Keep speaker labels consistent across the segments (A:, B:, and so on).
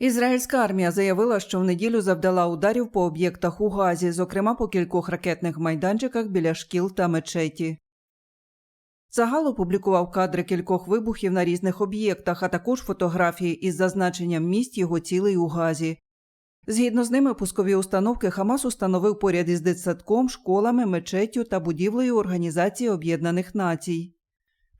A: Ізраїльська армія заявила, що в неділю завдала ударів по об'єктах у Газі, зокрема по кількох ракетних майданчиках біля шкіл та мечеті. Загал опублікував кадри кількох вибухів на різних об'єктах, а також фотографії із зазначенням місць його цілей у Газі. Згідно з ними, пускові установки Хамас установив поряд із дитсадком, школами, мечеттю та будівлею Організації Об'єднаних Націй.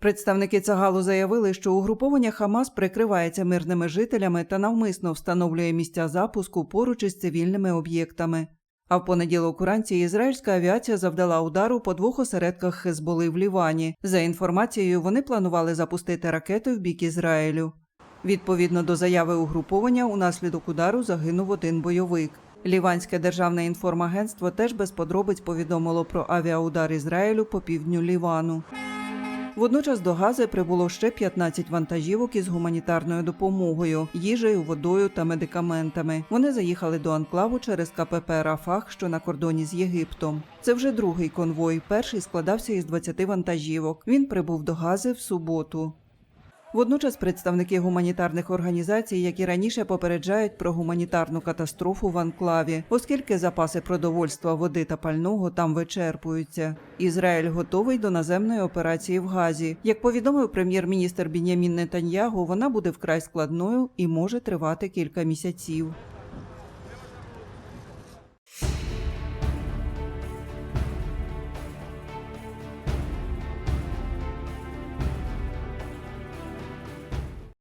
A: Представники Цагалу заявили, що угруповання Хамас прикривається мирними жителями та навмисно встановлює місця запуску поруч із цивільними об'єктами. А в понеділок уранці ізраїльська авіація завдала удару по двох осередках Хезболи в Лівані. За інформацією, вони планували запустити ракети в бік Ізраїлю. Відповідно до заяви угруповання, унаслідок удару загинув один бойовик. Ліванське державне інформагентство теж без подробиць повідомило про авіаудар Ізраїлю по півдню Лівану. Водночас до Гази прибуло ще 15 вантажівок із гуманітарною допомогою, їжею, водою та медикаментами. Вони заїхали до анклаву через КПП Рафах, що на кордоні з Єгиптом. Це вже другий конвой. Перший складався із 20 вантажівок. Він прибув до Гази в суботу. Водночас представники гуманітарних організацій, які раніше, попереджають про гуманітарну катастрофу в анклаві, оскільки запаси продовольства, води та пального там вичерпуються. Ізраїль готовий до наземної операції в Газі. Як повідомив прем'єр-міністр Бінямін Нетаньягу, вона буде вкрай складною і може тривати кілька місяців.